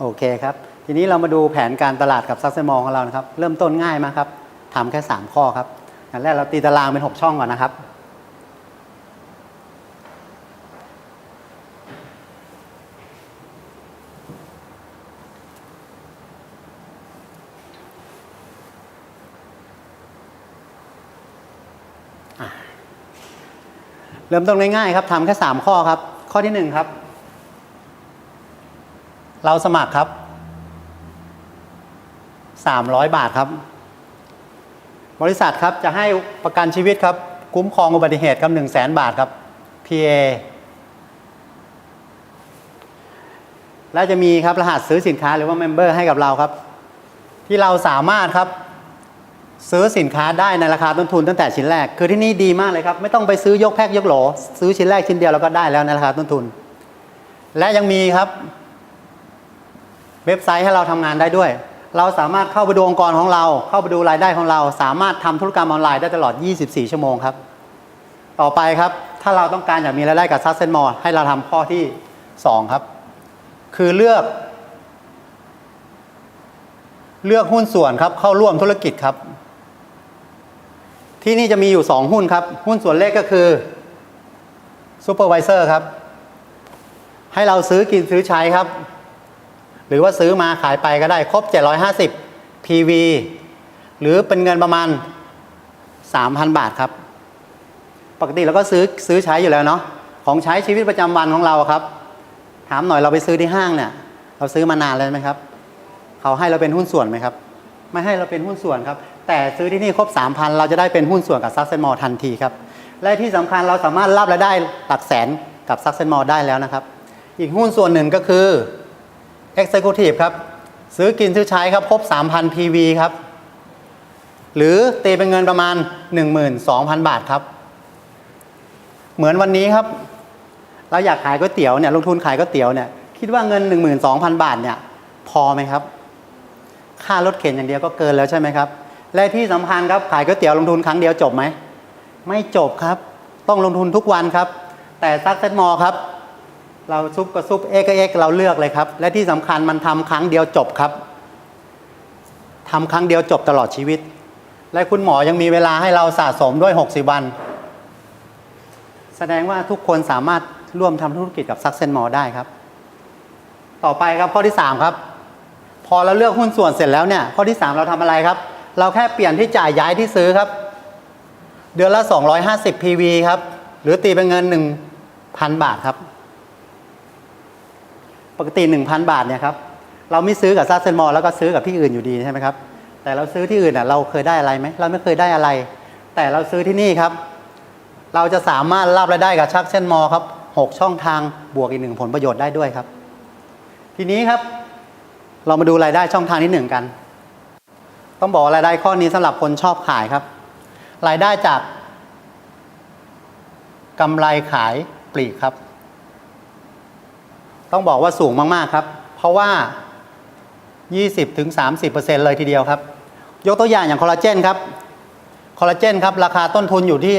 โอเคครับ ทีนี้เรามาดูแผนการตลาดกับซักเซมอลของเรานะครับ เริ่มต้นง่ายมากครับทำแค่ 3 ข้อครับอย่างแรกเราตีตารางเป็น 6 ช่องก่อนนะครับ เริ่มต้นง่ายๆครับทำแค่ 3 ข้อครับ ข้อที่ 1 ครับ เราสมัครครับ 300 บาทครับ บริษัทครับจะให้ประกันชีวิตครับ คุ้มครองอุบัติเหตุครับ1 0 0 0 0แบาทครับ PA และจะมีครับรหัสซื้อสินค้าหรือว่า Member ให้กับเราครับ ที่เราสามารถครับซื้อสินค้าได้ในราคาต้นทุนตั้งแต่ชิ้นแรก คือที่นี่ดีมากเลยครับ ไม่ต้องไปซื้อยกแพ็คยกโหล ซื้อชิ้นแรกชิ้นเดียวแล้วก็ได้แล้วในราคาต้นทุน และยังมีครับ เว็บไซต์ให้เราทำงานได้ด้วย เราสามารถเข้าไปดูองค์กรของเรา เข้าไปดูรายได้ของเรา สามารถทำธุรกรรมออนไลน์ได้ตลอด 24 ชั่วโมงครับ ต่อไปครับ ถ้าเราต้องการอยากมีรายได้กับซัสเซนมอให้เราทำข้อที่ 2 ครับ คือเลือก เลือกหุ้นส่วนครับ เข้าร่วมธุรกิจครับ ที่นี่จะมีอยู่ 2 หุ้นครับ หุ้นส่วนเลขก็คือซูเปอร์วิเซอร์ครับ ให้เราซื้อกินซื้อใช้ครับ หรือว่าซื้อมาขายไปก็ได้ครบ 750 PV หรือเป็นเงินประมาณ 3,000 บาทครับ ปกติเราก็ซื้อซื้อใช้อยู่แล้วเนาะของใช้ชีวิตประจำวันของเราครับ ถามหน่อยเราไปซื้อที่ห้างเนี่ย เราซื้อมานานแล้วไหมครับ เขาให้เราเป็นหุ้นส่วนไหมครับ ไม่ให้เราเป็นหุ้นส่วนครับ แต่ซื้อที่นี่ครบ 3,000 เราจะได้เป็นหุ้นส่วนกับซักเซนมอลทันทีครับและที่สำคัญเราสามารถรับรายได้หลักแสนกับซักเซนมอลได้แล้วนะครับ อีกหุ้นส่วนหนึ่งก็คือ Executive ครับ ซื้อกินซื้อใช้ครับ ครบ 3,000 PV ครับ หรือตีเป็นเงินประมาณ 12,000 บาทครับ เหมือนวันนี้ครับ เราอยากขายก๋วยเตี๋ยวเนี่ยลงทุนขายก๋วยเตี๋ยวเนี่ยคิดว่าเงิน 12,000 บาทเนี่ยพอไหมครับ ค่ารถเข็นอย่างเดียวก็เกินแล้วใช่ไหมครับ และที่สำคัญครับขายก๋วยเตี๋ยวลงทุนครั้งเดียวจบไหม ไม่จบครับ ต้องลงทุนทุกวันครับ แต่ซักเซ็ตมอครับ เราซุปกับซุปเอ็กเอกเราเลือกเลยครับ และที่สำคัญมันทำครั้งเดียวจบครับทำครั้งเดียวจบตลอดชีวิต และคุณหมอยังมีเวลาให้เราสะสมด้วย 60 วัน แสดงว่าทุกคนสามารถร่วมทำธุรกิจกับซักเซนหมอได้ครับ ต่อไปครับข้อที่ 3 ครับ พอเราเลือกหุ้นส่วนเสร็จแล้วเนี่ย ข้อที่ 3 เราทำอะไรครับ เราแค่เปลี่ยนที่จ่ายย้ายที่ซื้อครับ เดือนละ 250 PV ครับ หรือตีเป็นเงิน 1,000 บาทครับ กติ 1,000 บาทเนี่ยครับเราไม่ซื้อกับซัสเซนมอลแล้วก็ซื้อกับที่อื่นอยู่ดีใช่ไหมครับแต่เราซื้อที่อื่นอะเราเคยได้อะไรไหมเราไม่เคยได้อะไร แต่เราซื้อที่นี่ครับ เราจะสามารถรับรายได้กับชักเส้นมอครับ6ช่องทางบวกอีกหนึ่งผลประโยชน์ได้ด้วยครับ ทีนี้ครับ เรามาดูรายได้ช่องทางที่หนึ่งกัน ต้องบอกรายได้ข้อนี้สำหรับคนชอบขายครับ รายได้จากกำไรขายปลีกครับ ต้องบอกว่าสูงมากๆครับ เพราะว่า 20-30%เลยทีเดียวครับ ยกตัวอย่างอย่างคอลลาเจนครับ คอลลาเจนครับ ราคาต้นทุนอยู่ที่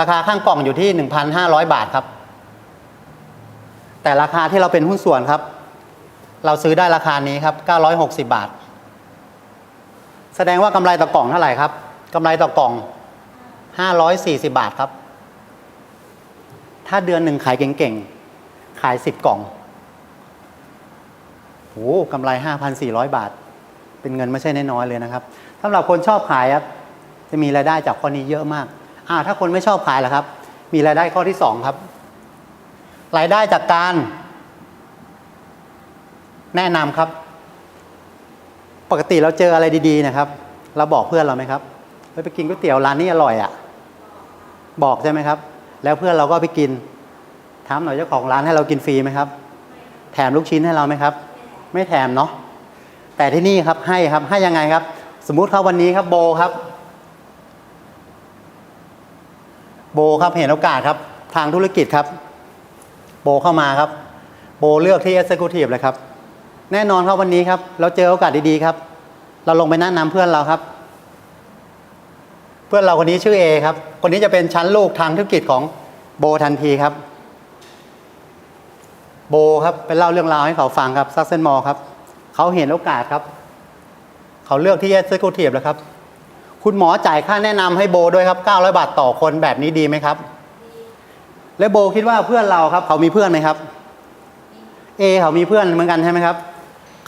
ราคาข้างกล่องอยู่ที่ 1,500 บาทครับ แต่ราคาที่เราเป็นหุ้นส่วนครับ เราซื้อได้ราคานี้ครับ 960 บาท แสดงว่ากำไรต่อกล่องเท่าไหร่ครับกำไรต่อกล่อง 540 บาทครับ ถ้าเดือนหนึ่งขายเก่งๆ ขาย 10 กล่อง โอ้กำไร 5,400 บาท เป็นเงินไม่ใช่น้อยๆเลยนะครับสำหรับคนชอบขายครับจะมีรายได้จากข้อนี้เยอะมากอ่าถ้าคนไม่ชอบขายล่ะครับ มีรายได้ข้อที่สองครับ รายได้จากการ แนะนำครับ ปกติเราเจออะไรดีๆนะครับ เราบอกเพื่อนเราไหมครับเฮ้ยไปกินก๋วยเตี๋ยวร้านนี้อร่อยอะ่ะ บอกใช่ไหมครับ แล้วเพื่อนเราก็ไปกินถามหน่อยเจ้าของร้านให้เรากินฟรีไหมครับ แถมลูกชิ้นให้เราไหมครับ ไม่แถมเนาะแต่ที่นี่ครับให้ครับให้ยังไงครับ สมมุติครับวันนี้ครับโบครับ โบครับเห็นโอกาสครับ ทางธุรกิจครับ โบเข้ามาครับ โบเลือกที่ Executive เลยครับ แน่นอนครับวันนี้ครับ เราเจอโอกาสดีๆครับ เราลงไปแนะนำเพื่อนเราครับ เพื่อนเราคนนี้ชื่อเอครับ คนนี้จะเป็นชั้นลูกทางธุรกิจของโบทันทีครับ โบครับไปเล่าเรื่องราวให้เขาฟังครับซักเซนมอครับเขาเห็นโอกาสครับ เขาเลือกที่ Executive แล้วครับ คุณหมอจ่ายค่าแนะนำให้โบด้วยครับ 900 บาทต่อคนแบบนี้ดีไหมครับ และโบคิดว่าเพื่อนเราครับ เขามีเพื่อนไหมครับเอเขามีเพื่อนเหมือนกันใช่ไหมครับ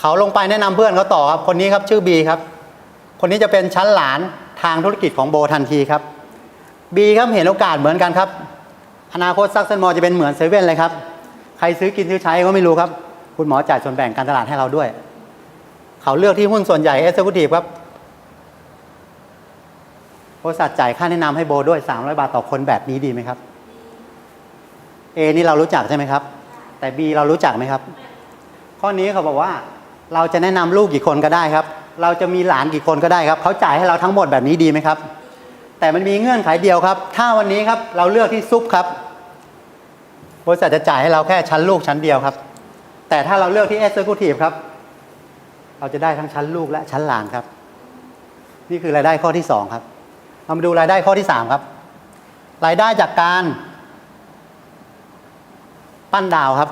เขาลงไปแนะนำเพื่อนเขาต่อครับ คนนี้ครับชื่อบีครับ คนนี้จะเป็นชั้นหลานทางธุรกิจของโบทันทีครับบีครับเห็นโอกาสเหมือนกันครับ อนาคตซักเซนมอจะเป็นเหมือนเซเว่นเลยครับ ใครซื้อกินซื้อใช้ก็ไม่รู้ครับ คุณหมอจ่ายส่วนแบ่งการตลาดให้เราด้วย เขาเลือกที่หุ้นส่วนใหญ่เอ e c u t i v e ครับบริษัทจ่ายค่าแนะนำให้โบด้วย 300 บาทต่อคนแบบนี้ดีไหมครับ A นี่เรารู้จักใช่ไหมครับ แต่ B เรารู้จักไหมครับ ข้อนี้เขาบอกว่าเราจะแนะนำลูกกี่คนก็ได้ครับ เราจะมีหลานกี่คนก็ได้ครับ เขาจ่ายให้เราทั้งหมดแบบนี้ดีไหมครับ แต่มันมีเงื่อนไขเดียวครับ ถ้าวันนี้ครับเราเลือกที่ซุปครับ บริษัทจะจ่ายให้เราแค่ชั้นลูกชั้นเดียวครับ แต่ถ้าเราเลือกที่ Executive ครับ เราจะได้ทั้งชั้นลูกและชั้นหลานครับ นี่คือรายได้ข้อที่สองครับเรามาดูรายได้ข้อที่สามครับ รายได้จากการ ปั้นดาวครับ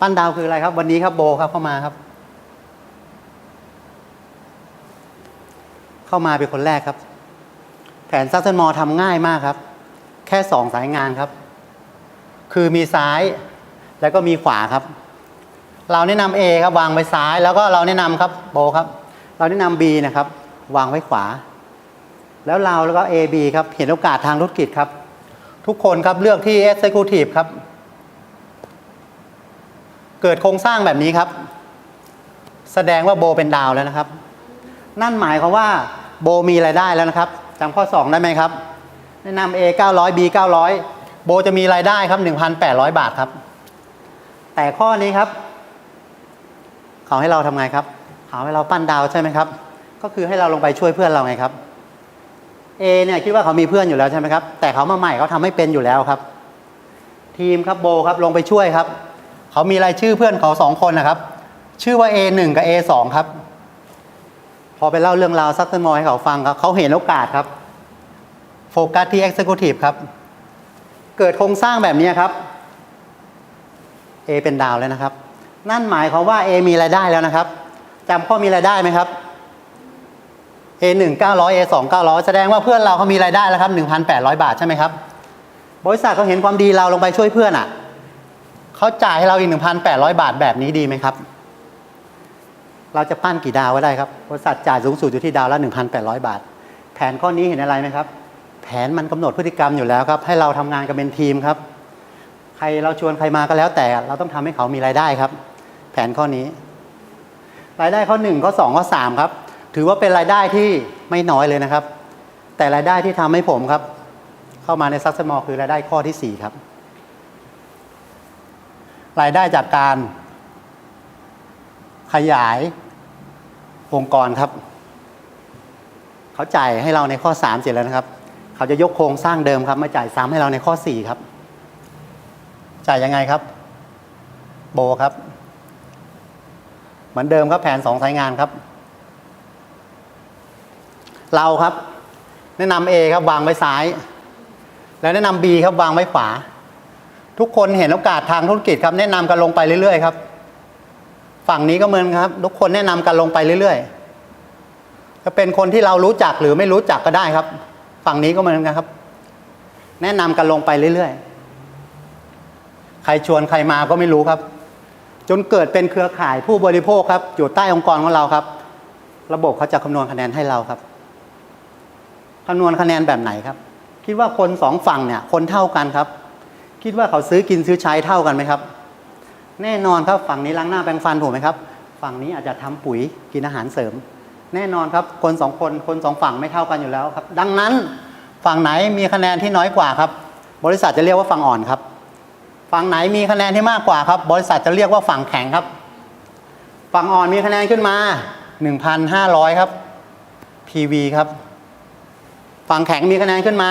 ปั้นดาวคืออะไรครับ วันนี้ครับโบครับเข้ามาครับ เข้ามาเป็นคนแรกครับ แผนซักเซนมอทำง่ายมากครับ แค่สองสายงานครับ คือมีซ้ายแล้วก็มีขวาครับ เราแนะนำ A ครับวางไว้ซ้าย แล้วก็เราแนะนำครับโบครับ เราแนะนำ B นะครับ วางไว้ขวา แล้วเราแล้วก็ A B ครับเห็นโอกาสทางธุรกิจครับ ทุกคนครับเลือกที่ Executive ครับ เกิดโครงสร้างแบบนี้ครับ แสดงว่าโบเป็นดาวแล้วนะครับ นั่นหมายความว่าโบมีรายได้แล้วนะครับจำข้อ 2 ได้ไหมครับแนะนำ A 900 B 900 โบจะมีรายได้ครับ 1,800 บาทครับ แต่ข้อนี้ครับ เขาให้เราทำไงครับ เขาให้เราปั้นดาวใช่ไหมครับ ก็คือให้เราลงไปช่วยเพื่อนเราไงครับ A เนี่ยคิดว่าเขามีเพื่อนอยู่แล้วใช่ไหมครับ แต่เขามาใหม่เขาทำไม่เป็นอยู่แล้วครับ ทีมครับโบครับลงไปช่วยครับ เขามีรายชื่อเพื่อนเขาสองคนนะครับ ชื่อว่า A1 กับ A2 ครับ พอไปเล่าเรื่องราวซักเซนมอให้เขาฟังครับ เขาเห็นโอกาสครับโฟกัสที่ Executive ครับ เกิดโครงสร้างแบบนี้ครับ A เป็นดาวแล้วนะครับ นั่นหมายความว่า A มีรายได้แล้วนะครับจำข้อมีรายได้ไหมครับ A1 900 A2 900 แสดงว่าเพื่อนเราเขามีรายได้แล้วครับ 1,800 บาทใช่ไหมครับ บริษัทเขาเห็นความดีเราลงไปช่วยเพื่อนอะเขาจ่ายให้เราอีก 1,800 บาทแบบนี้ดีไหมครับ เราจะปั้นกี่ดาวก็ได้ครับ บริษัทจ่ายสูงสุดอยู่ที่ดาวละ 1,800 บาท แผนข้อนี้เห็นอะไรไหมครับ แผนมันกำหนดพฤติกรรมอยู่แล้วครับ ให้เราทำงานกันเป็นทีมครับ ใครเราชวนใครมาก็แล้วแต่ เราต้องทำให้เขามีรายได้ครับ แผนข้อนี้ รายได้ข้อหนึ่งข้อสองข้อสามครับ ถือว่าเป็นรายได้ที่ไม่น้อยเลยนะครับ แต่รายได้ที่ทำให้ผมครับ เข้ามาในซักเซมอคือรายได้ข้อที่สี่ครับ รายได้จากการขยายองค์กรครับ เขาจ่ายให้เราในข้อ 3 เสร็จแล้วนะครับ เขาจะยกโครงสร้างเดิมครับมาจ่ายซ้ำให้เราในข้อ 4 ครับ จ่ายยังไงครับ โบครับ เหมือนเดิมครับแผนสองสายงานครับ เราครับ แนะนำ A ครับวางไว้ซ้าย แล้วแนะนำ B ครับวางไว้ขวา ทุกคนเห็นโอกาสทางธุรกิจครับ แนะนำกันลงไปเรื่อยๆครับ ฝั่งนี้ก็เหมือนครับ ทุกคนแนะนำกันลงไปเรื่อยๆจะเป็นคนที่เรารู้จักหรือไม่รู้จักก็ได้ครับ ฝั่งนี้ก็เหมือนกันครับ แนะนำกันลงไปเรื่อยๆ ใครชวนใครมาก็ไม่รู้ครับ จนเกิดเป็นเครือข่ายผู้บริโภคครับ อยู่ใต้องค์กรของเราครับ ระบบเขาจะคำนวณคะแนนให้เราครับคำนวณคะแนนแบบไหนครับ คิดว่าคนสองฝั่งเนี่ย คนเท่ากันครับ คิดว่าเขาซื้อกินซื้อใช้เท่ากันไหมครับ แน่นอนครับฝั่งนี้ล้างหน้าแปรงฟันถูกไหมครับ ฝั่งนี้อาจจะทำปุ๋ยกินอาหารเสริม แน่นอนครับคนสองคนคนสองฝั่งไม่เท่ากันอยู่แล้วครับ ดังนั้นฝั่งไหนมีคะแนนที่น้อยกว่าครับ บริษัทจะเรียกว่าฝั่งอ่อนครับ ฝั่งไหนมีคะแนนที่มากกว่าครับ บริษัทจะเรียกว่าฝั่งแข็งครับ ฝั่งอ่อนมีคะแนนขึ้นมา 1,500 ครับ PV ครับ ฝั่งแข็งมีคะแนนขึ้นมา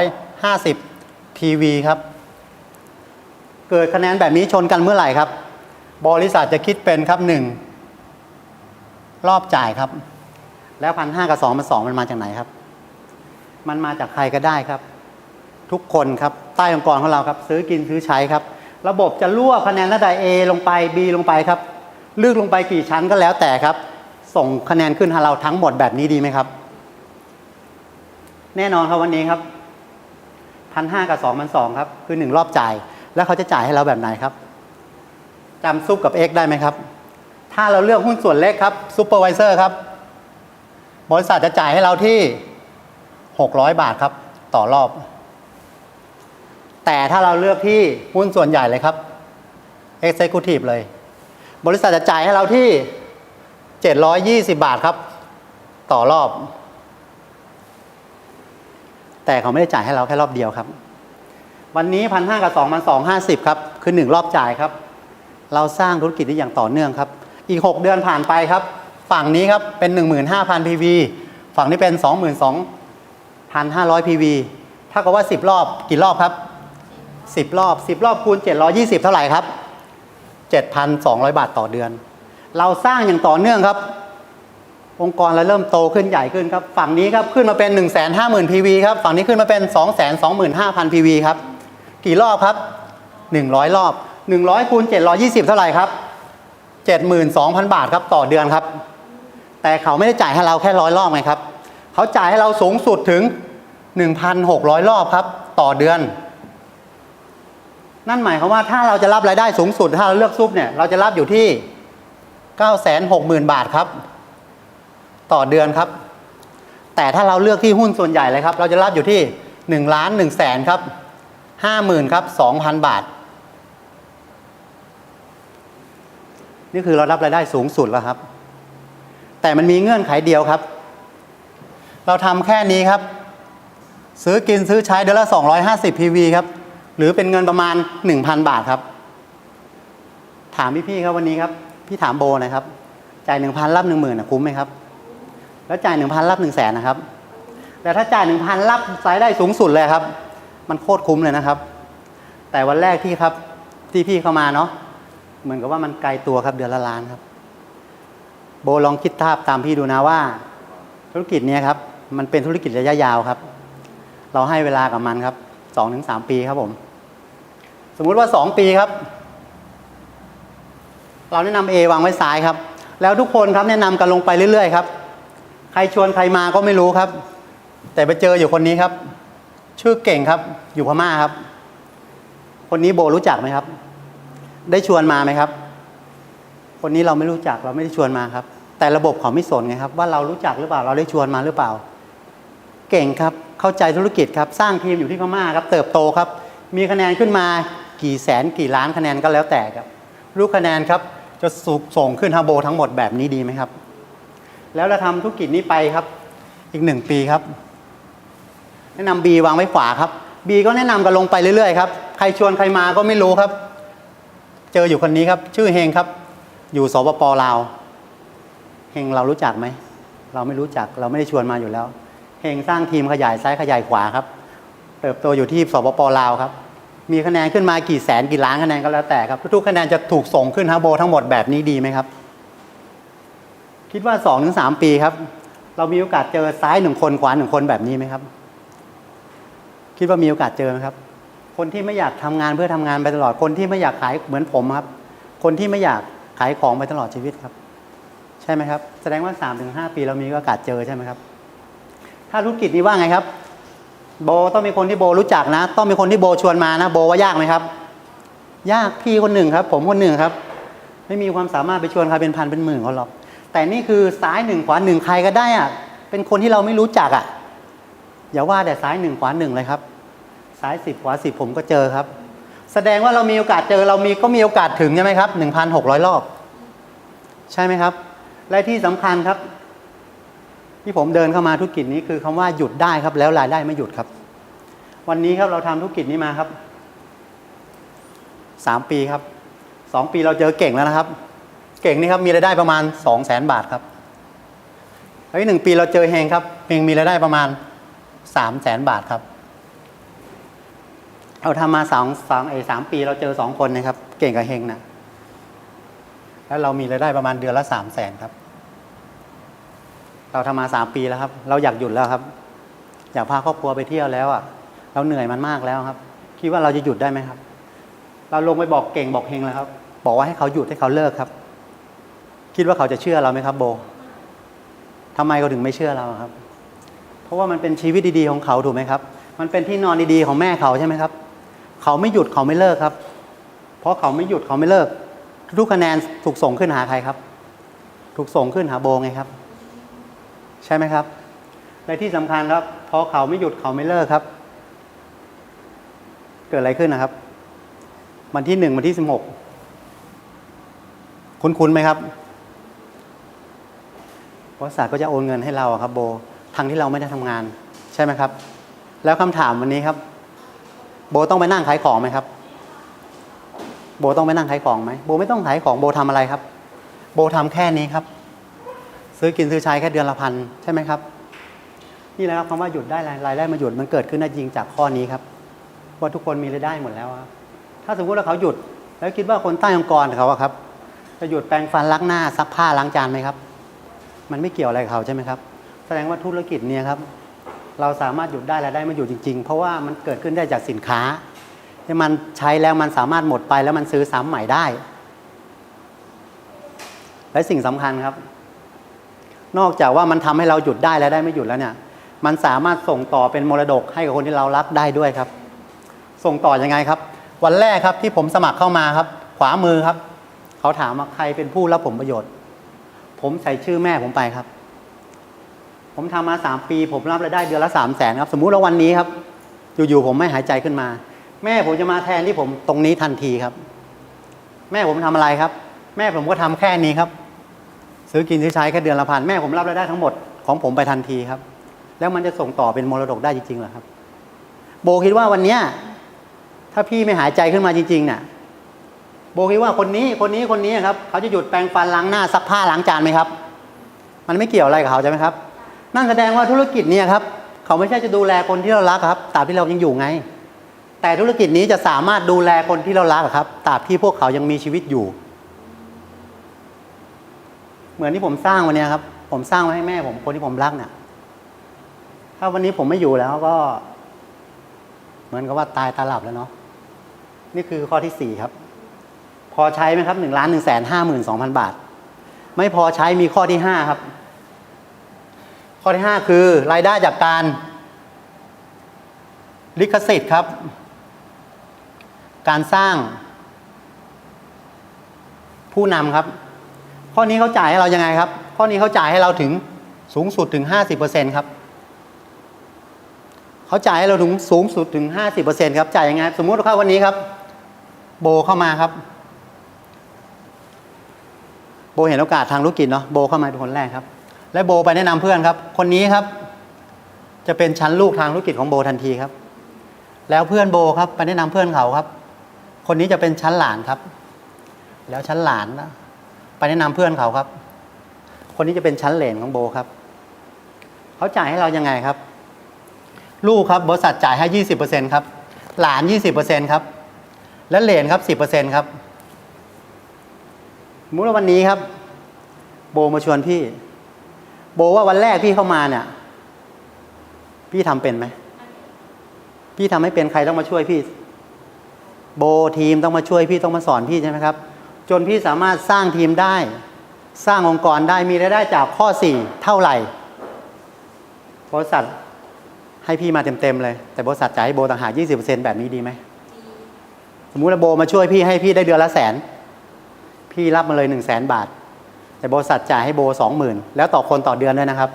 2,250 PV ครับ เกิดคะแนนแบบนี้ชนกันเมื่อไหร่ครับ บริษัทจะคิดเป็นครับหนึ่ง รอบจ่ายครับ แล้วพันห้ากับสองมันสองมันมาจากไหนครับ มันมาจากใครก็ได้ครับ ทุกคนครับใต้องค์กรของเราครับ ซื้อกินซื้อใช้ครับ ระบบจะรั่วคะแนนตั้งแต่ A ลงไป B ลงไปครับเลือกลงไปกี่ชั้นก็แล้วแต่ครับ ส่งคะแนนขึ้นให้เราทั้งหมดแบบนี้ดีไหมครับ แน่นอนครับวันนี้ครับพันห้ากับสองพันสองครับคือหนึ่งรอบจ่าย แล้วเขาจะจ่ายให้เราแบบไหนครับจำซุปกับ X ได้ไหมครับ ถ้าเราเลือกหุ้นส่วนเล็กครับซูเปอร์วิเซอร์ครับ บริษัทจะจ่ายให้เราที่ 600 บาทครับ ต่อรอบ แต่ถ้าเราเลือกที่หุ้นส่วนใหญ่เลยครับ Executive เลย บริษัทจะจ่ายให้เราที่ 720 บาทครับ ต่อรอบ แต่เขาไม่ได้จ่ายให้เราแค่รอบเดียวครับ วันนี้พันห้ากับสองพันสองห้าสิบครับ คือหนึ่งรอบจ่ายครับ เราสร้างธุรกิจได้อย่างต่อเนื่องครับ อีก 6 เดือนผ่านไปครับ ฝั่งนี้ครับเป็น 15,000 PV ฝั่งนี้เป็น 22,500 PV ถ้ากับว่า 10 รอบกี่รอบครับ 10 รอบ 10 รอบคูณ 720 เท่าไหร่ครับ 7,200 บาทต่อเดือน เราสร้างอย่างต่อเนื่องครับ องค์กรเราเริ่มโตขึ้นใหญ่ขึ้นครับ ฝั่งนี้ครับขึ้นมาเป็น 150,000 PV ครับ ฝั่งนี้ขึ้นมาเป็น 225,000 PV ครับ กี่รอบครับ 100 รอบ 100คูณ720 เท่าไหร่ครับ 72,000 บาทครับต่อเดือนครับ แต่เขาไม่ได้จ่ายให้เราแค่ร้อยรอบไงครับเขาจ่ายให้เราสูงสุดถึง 1,600 รอบครับ ต่อเดือน นั่นหมายความว่าถ้าเราจะรับรายได้สูงสุดถ้าเราเลือกซุปเนี่ยเราจะรับอยู่ที่ 960,000 บาทครับ ต่อเดือนครับ แต่ถ้าเราเลือกที่หุ้นส่วนใหญ่เลยครับ เราจะรับอยู่ที่ 1 ล้าน1แสนครับ 50,000ครับ2,000 บาท นี่คือเรารับรายได้สูงสุดแล้วครับ แต่มันมีเงื่อนไขเดียวครับ เราทำแค่นี้ครับ ซื้อกินซื้อใช้เดือนละ 250 PV ครับ หรือเป็นเงินประมาณ 1,000 บาทครับ ถามพี่ๆครับวันนี้ครับ พี่ถามโบนะครับ จ่าย1,000รับ10,000นะคุ้มไหมครับ แล้วจ่าย1,000รับ1 0 0 0 0แสนนะครับ แต่ถ้าจ่าย1,000รับรายได้สูงสุดเลยครับ มันโคตรคุ้มเลยนะครับ แต่วันแรกที่ครับที่พี่เข้ามาเนาะ เหมือนกับว่ามันไกลตัวครับเดือนละล้านครับ โบลองคิดภาพตามพี่ดูนะว่า ธุรกิจเนี้ยครับ มันเป็นธุรกิจระยะยาวครับ เราให้เวลากับมันครับสองถึงสามปีครับผม สมมุติว่าสองปีครับ เราแนะนำ A วางไว้ซ้ายครับ แล้วทุกคนครับแนะนำกันลงไปเรื่อยๆครับ ใครชวนใครมาก็ไม่รู้ครับ แต่ไปเจออยู่คนนี้ครับ ชื่อเก่งครับ อยู่พม่าครับ คนนี้โบรู้จักไหมครับ ได้ชวนมาไหมครับ คนนี้เราไม่รู้จักเราไม่ได้ชวนมาครับ แต่ระบบเขาไม่สนไงครับ ว่าเรารู้จักหรือเปล่าเราได้ชวนมาหรือเปล่า เก่งครับเข้าใจธุรกิจครับ สร้างทีมอยู่ที่พม่าครับ เติบโตครับ มีคะแนนขึ้นมากี่แสนกี่ล้านคะแนนก็แล้วแต่ครับรู้คะแนนครับจะส,ส่งขึ้นฮับโบทั้งหมดแบบนี้ดีไหมครับ แล้วเราทำธุรกิจนี้ไปครับ อีกหนึ่งปีครับ แนะนำ B วางไว้ขวาครับ B ก็แนะนำกันลงไปเรื่อยๆครับ ใครชวนใครมาก็ไม่รู้ครับ เจออยู่คนนี้ครับ ชื่อเฮงครับ อยู่สปปลาวเฮงเรารู้จักไหมเราไม่รู้จักเราไม่ได้ชวนมาอยู่แล้วเฮงสร้างทีมขยายซ้ายขยายขวาครับ เติบโตอยู่ที่สปปลาวครับ มีคะแนนขึ้นมากี่แสนกี่ล้านคะแนนก็แล้วแต่ครับ ทุกๆคะแนนจะถูกส่งขึ้นฮับโบทั้งหมดแบบนี้ดีไหมครับ คิดว่า2อถึงสปีครับ เรามีโอกาสเจอซ้ายหนึ่งคนขวาหนึ่งคนแบบนี้ไหมครับ คิดว่ามีโอกาสเจอไหมครับ คนที่ไม่อยากทำงานเพื่อทำงานไปตลอด คนที่ไม่อยากขายเหมือนผมครับ คนที่ไม่อยากขายของไปตลอดชีวิตครับ ใช่ไหมครับ แสดงว่า3าถึงหปีเรามีโอกาสเจอใช่ไหมครับ ถ้าธุรกิจนี้ว่าไงครับ โบต้องมีคนที่โบรู้จักนะ ต้องมีคนที่โบชวนมานะ โบว่ายากไหมครับ ยากพี่คนหนึ่งครับ ผมคนหนึ่งครับ ไม่มีความสามารถไปชวนใครเป็นพันเป็นหมื่นเขาหรอก แต่นี่คือซ้ายหนึ่งขวาหนึ่งใครก็ได้อะเป็นคนที่เราไม่รู้จักอะอย่าว่าแต่ซ้ายหนึ่งขวาหนึ่งเลยครับ ซ้ายสิบขวาสิบผมก็เจอครับ แสดงว่าเรามีโอกาสเจอเรามีก็มีโอกาสถึงใช่ไหมครับหนึ่งพันหกร้อยรอบ ใช่ไหมครับ และที่สำคัญครับ ที่ผมเดินเข้ามาธุรกิจนี้คือคำว่าหยุดได้ครับ แล้วรายได้ไม่หยุดครับ วันนี้ครับเราทำธุรกิจนี้มาครับสามปีครับสองปีเราเจอเก่งแล้วนะครับ เก่งนี่ครับมีรายได้ประมาณสองแสนบาทครับแล้วอีกหนึ่งปีเราเจอเฮงครับเฮงมีรายได้ประมาณสามแสนบาทครับ เราทำมาสองสองเอสามปีเราเจอสองคนนะครับ เก่งกับเฮงนะแล้วเรามีรายได้ประมาณเดือนละสามแสนครับ เราทำมาสามปีแล้วครับ เราอยากหยุดแล้วครับ อยากพาครอบครัวไปเที่ยวแล้วอะ เราเหนื่อยมันมากแล้วครับ คิดว่าเราจะหยุดได้ไหมครับ เราลงไปบอกเก่งบอกเฮงแล้วครับ บอกว่าให้เขาหยุดให้เขาเลิกครับ คิดว่าเขาจะเชื่อเราไหมครับ โบทำไมเขาถึงไม่เชื่อเราครับ เพราะว่ามันเป็นชีวิตดีๆของเขาถูกไหมครับ มันเป็นที่นอนดีๆของแม่เขาใช่ไหมครับ เขาไม่หยุดเขาไม่เลิกครับ เพราะเขาไม่หยุดเขาไม่เลิก ทุกคะแนนถูกส่งขึ้นหาใครครับ ถูกส่งขึ้นหาโบไงครับ ใช่ไหมครับและที่สำคัญครับพอเขาไม่หยุดเขาไม่เลิกครับ เกิดอะไรขึ้นนะครับ วันที่หนึ่งวันที่สิบหกคุ้นๆไหมครับบริษัทก็จะโอนเงินให้เราครับ โบทั้งที่เราไม่ได้ทำงาน ใช่ไหมครับ แล้วคำถามวันนี้ครับ โบต้องไปนั่งขายของไหมครับ โบต้องไปนั่งขายของไหมโบไม่ต้องขายของโบทำอะไรครับ โบทำแค่นี้ครับ ซื้อกินซื้อใช้แค่เดือนละพันใช่ไหมครับ นี่แหละครับคำว่าหยุดได้รายได้มาหยุดมันเกิดขึ้นได้จริงจากข้อนี้ครับว่าทุกคนมีรายได้หมดแล้วครับถ้าสมมติว่าเขาหยุด แล้วคิดว่าคนใต้องค์กรเขาอะครับจะหยุดแปรงฟันล้างหน้าซักผ้าล้างจานไหมครับ มันไม่เกี่ยวอะไรกับเขาใช่ไหมครับ แสดงว่าธุรกิจเนี่ยครับ เราสามารถหยุดได้รายได้ไมาหยุดจริง ๆ เพราะว่ามันเกิดขึ้นได้จากสินค้าที่มันใช้แล้วมันสามารถหมดไปแล้วมันซื้อซ้ำใหม่ได้ และสิ่งสำคัญครับ นอกจากว่ามันทำให้เราหยุดได้และได้ไม่หยุดแล้วเนี่ย มันสามารถส่งต่อเป็นมรดกให้กับคนที่เรารักได้ด้วยครับ ส่งต่อยังไงครับ วันแรกครับที่ผมสมัครเข้ามาครับ ขวามือครับ เขาถามว่าใครเป็นผู้รับผลประโยชน์ ผมใส่ชื่อแม่ผมไปครับ ผมทำมาสามปี ผมรับรายได้เดือนละสามแสนครับ สมมุติว่าวันนี้ครับ อยู่ๆผมไม่หายใจขึ้นมา แม่ผมจะมาแทนที่ผมตรงนี้ทันทีครับ แม่ผมทำอะไรครับ แม่ผมก็ทำแค่นี้ครับ ซื้อกินซื้อใช้แค่เดือนละพันแม่ผมรับรายได้ทั้งหมดของผมไปทันทีครับ แล้วมันจะส่งต่อเป็นมรดกได้จริงๆหรอครับ โบคิดว่าวันเนี้ยถ้าพี่ไม่หายใจขึ้นมาจริงๆเนี่ยโบคิดว่าคนนี้คนนี้คนนี้ครับ เขาจะหยุดแปรงฟันล้างหน้าซักผ้าล้างจานไหมครับ มันไม่เกี่ยวอะไรกับเขาใช่ไหมครับ นั่นแสดงว่าธุรกิจเนี่ยครับเขาไม่ใช่จะดูแลคนที่เรารักครับตราบที่เรายังอยู่ไง แต่ธุรกิจนี้จะสามารถดูแลคนที่เรารักครับตราบที่พวกเขายังมีชีวิตอยู่ เหมือนที่ผมสร้างวันนี้ครับ ผมสร้างไว้ให้แม่ผมคนที่ผมรักเนี่ยถ้าวันนี้ผมไม่อยู่แล้วก็ เหมือนกับว่าตายตาหลับแล้วเนาะนี่คือข้อที่สี่ครับ พอใช้ไหมครับหนึ่งล้านหนึ่งแสนห้าหมื่นสองพันบาท ไม่พอใช้มีข้อที่ห้าครับ ข้อที่ห้าคือรายได้จากการลิขสิทธิ์ครับ การสร้าง ผู้นำครับ ข้อนี้เขาจ่ายให้เรายังไงครับ ข้อนี้เขาจ่ายให้เราถึงสูงสุดถึงห้าสิบเปอร์เซ็นครับเขาจ่ายให้เราถึงสูงสุดถึงห้าสิบเปอร์เซ็นครับจ่ายยังไง สมมุติว่าวันนี้ครับ โบเข้ามาครับ โบเห็นโอกาสทางธุรกิจเนาะโบเข้ามาเป็นคนแรกครับ และโบไปแนะนำเพื่อนครับ คนนี้ครับ จะเป็นชั้นลูกทางธุรกิจของโบทันทีครับ แล้วเพื่อนโบครับไปแนะนำเพื่อนเขาครับ คนนี้จะเป็นชั้นหลานครับ แล้วชั้นหลานนะไปแนะนำเพื่อนเขาครับ คนนี้จะเป็นชั้นเหลนของโบครับเขาจ่ายให้เรายังไงครับ ลูกครับบริษัทจ่ายให้ยี่สิบเปอร์เซ็นครับ หลานยี่สิบเปอร์เซ็นครับ และเหลนครับสิบเปอร์เซ็นครับสมมุติว่าวันนี้ครับ โบมาชวนพี่ โบว่าวันแรกพี่เข้ามาเนี่ย พี่ทำเป็นไหม พี่ทำให้เป็นใครต้องมาช่วยพี่ โบทีมต้องมาช่วยพี่ต้องมาสอนพี่ใช่ไหมครับ จนพี่สามารถสร้างทีมได้ สร้างองค์กรได้มีรายได้จากข้อสี่เท่าไหร่บริษัทให้พี่มาเต็มๆเลย แต่บริษัทจ่ายให้โบต่างหาก20%แบบนี้ดีไหมสมมุติว่าโบมาช่วยพี่ให้พี่ได้เดือนละแสน พี่รับมาเลย1 0 0 0 0แสนบาท แต่บริษัทจ่ายให้โบสองหมื่นแล้วต่อคนต่อเดือนด้วยนะครับ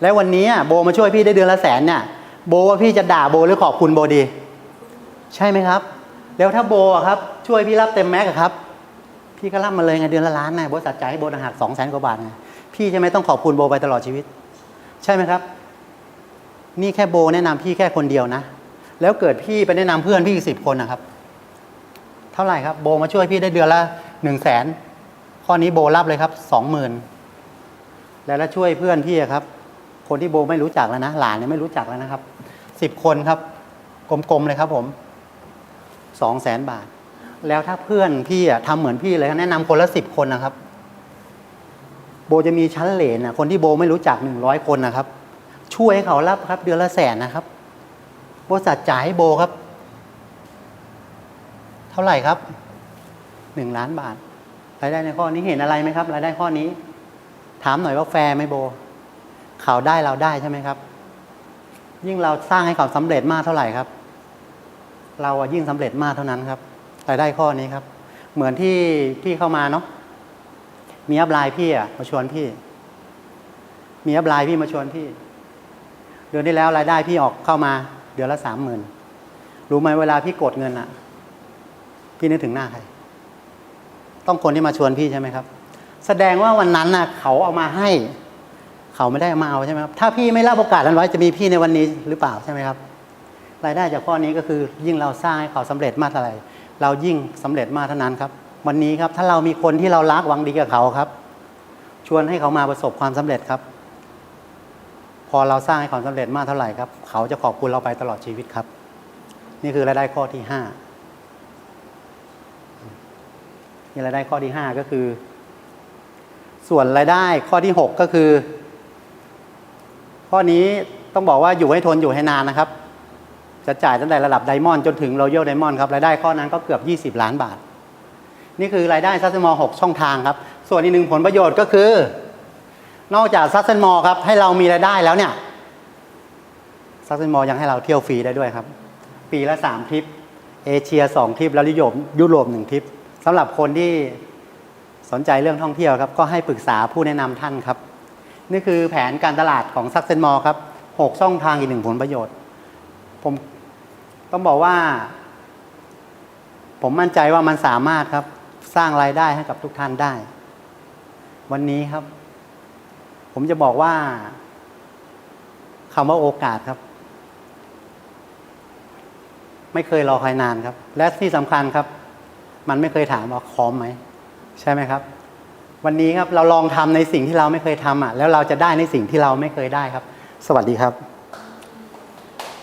แล้ววันนี้โบมาช่วยพี่ได้เดือนละแสนเนี่ยโบว่าพี่จะด่าโบหรือขอบคุณโบดี ใช่ไหมครับ แล้วถ้าโบอะครับช่วยพี่รับเต็มแม็กซ์ครับ พี่ก็รับมาเลยไงเดือนละล้านไงบริษัทจ่ายให้โบต่างหากสองแสนกว่าบาทไงพี่ใช่ไหมต้องขอบคุณโบไปตลอดชีวิต ใช่ไหมครับ นี่แค่โบแนะนำพี่แค่คนเดียวนะ แล้วเกิดพี่ไปแนะนำเพื่อนพี่อีกสิบคนนะครับ เท่าไหร่ครับโบมาช่วยพี่ได้เดือนละหนึ่งแสน ข้อนี้โบรับเลยครับสองหมื่นแล้วช่วยเพื่อนพี่ครับ คนที่โบไม่รู้จักแล้วนะ หลานเนี่ยไม่รู้จักแล้วนะครับสิบคนครับ กลมๆเลยครับผมสองแสนบาท แล้วถ้าเพื่อนพี่อะทำเหมือนพี่เลยแนะนำคนละสิบคนนะครับ โบจะมีชั้นเหลนนะคนที่โบไม่รู้จักหนึ่งร้อยคนนะครับ ช่วยให้เขารับครับ เดือนละแสนนะครับบริษัทจ่ายให้โบครับ เท่าไหร่ครับหนึ่งล้านบาท รายได้ในข้อนี้เห็นอะไรไหมครับ รายได้ข้อนี้ ถามหน่อยว่าแฟร์ไหมโบ เขาได้เราได้ใช่ไหมครับ ยิ่งเราสร้างให้เขาสำเร็จมากเท่าไหร่ครับ เราอะยิ่งสำเร็จมากเท่านั้นครับ รายได้ข้อนี้ครับ เหมือนที่พี่เข้ามาเนาะมีอัพไลน์พี่อะมาชวนพี่ มีอัพไลน์พี่มาชวนพี่ เดือนที่แล้วรายได้พี่ออกเข้ามา เดือนละสามหมื่นรู้ไหมเวลาพี่กดเงินอะพี่นึกถึงหน้าใคร ต้องคนที่มาชวนพี่ใช่ไหมครับ แสดงว่าวันนั้นน่ะเขาเอามาให้ เขาไม่ได้มาเอาใช่ไหมครับถ้าพี่ไม่รับโอกาสนั้นไว้จะมีพี่ในวันนี้หรือเปล่าใช่ไหมครับ รายได้จากข้อนี้ก็คือยิ่งเราสร้างให้เขาสำเร็จมากเท่าไหร่เรายิ่งสำเร็จมากเท่านั้นครับ วันนี้ครับถ้าเรามีคนที่เรารักหวังดีกับเขาครับ ชวนให้เขามาประสบความสำเร็จครับ พอเราสร้างให้เขาสำเร็จมากเท่าไหร่ครับ เขาจะขอบคุณเราไปตลอดชีวิตครับ นี่คือรายได้ข้อที่5 นี่รายได้ข้อที่ห้าก็คือ ส่วนรายได้ข้อที่หกก็คือ ข้อนี้ต้องบอกว่าอยู่ให้ทนอยู่ให้นานนะครับ จะจ่ายตั้งแต่ระดับไดมอนด์จนถึงรอยัลไดมอนด์ครับรายได้ข้อนั้นก็เกือบ 20 ล้านบาท นี่คือรายได้ซัสเซนมอหกช่องทางครับ ส่วนอีกหนึ่งผลประโยชน์ก็คือ นอกจากซัสเซนมอครับให้เรามีรายได้แล้วเนี่ยซัสเซนมอยังให้เราเที่ยวฟรีได้ด้วยครับ ปีละสามทริป เอเชียสองทริป แล้วยุโรปยุโรปหนึ่งทริป สำหรับคนที่สนใจเรื่องท่องเที่ยวครับ ก็ให้ปรึกษาผู้แนะนำท่านครับ นี่คือแผนการตลาดของซักเซนมอลครับหกช่องทางอีกหนึ่งผลประโยชน์ ผมต้องบอกว่า ผมมั่นใจว่ามันสามารถครับ สร้างรายได้ให้กับทุกท่านได้ วันนี้ครับ ผมจะบอกว่าคำว่าโอกาสครับ ไม่เคยรอใครนานครับ และที่สำคัญครับ มันไม่เคยถามว่าพร้อมไหมใช่ไหมครับ วันนี้ครับเราลองทำในสิ่งที่เราไม่เคยทำอะแล้วเราจะได้ในสิ่งที่เราไม่เคยได้ครับ สวัสดีครับ